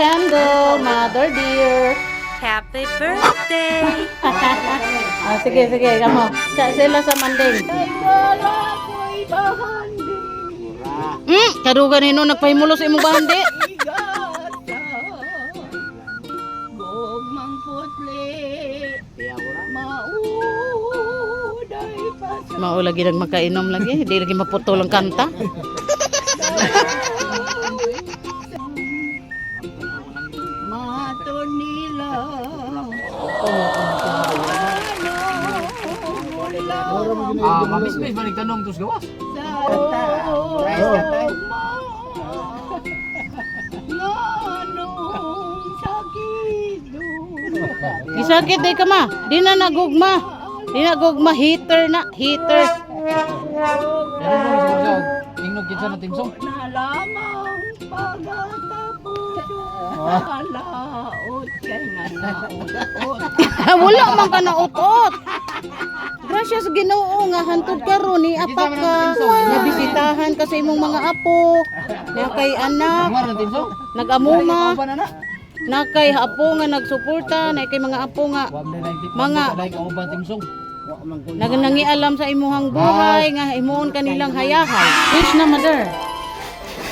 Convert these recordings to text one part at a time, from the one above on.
candle, mother dear. Happy birthday! ah, sige, sige, kamo. Sa sila sa manding. Hmm, kadugan nino nagpahimulo sa imong bahandi. Mao lagi nag makainom lagi, di lagi maputol ang kanta. Ah, mamis may balik tanong terus gawas. Gisakit day ka ma. Di na nagugma. Di na gugma heater na, heater. Yan ang mga siguro sa ingnog kinsa na timsong. Wala man ka na utot. Gracias Ginoo nga hantod karon ni apa ka. Nabisitahan ka sa imong mga apo. Na kay anak, nag-amuma, na kay apo nga nagsuporta, na kay mga apo nga Mga- dai ka uban timsong. nag nangialam sa imuhang buhay nga imuon kanilang hayahay. Wish na mother.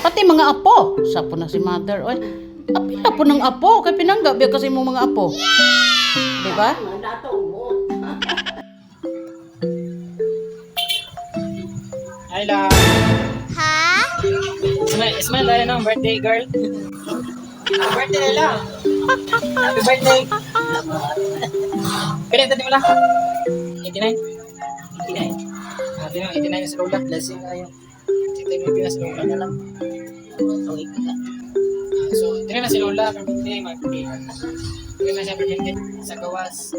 Pati mga apo. Sa po na si mother. Oy, apila po ng apo. Kay pinangga biya kasi imong mga apo. Di ba? Hi, love. Ha? Smile, smile tayo ng birthday girl. Happy birthday, Layla. Happy birthday. Kaya ito, di mo lang. 89? 89. Happy naman, 89 sa Lola. Blessing kayo. Sito yung Pilipinas, Lola na lang. Okay, ka. So, ito na si Lola, happy birthday, mag-birthday. Ito na siya, happy birthday, sa gawas.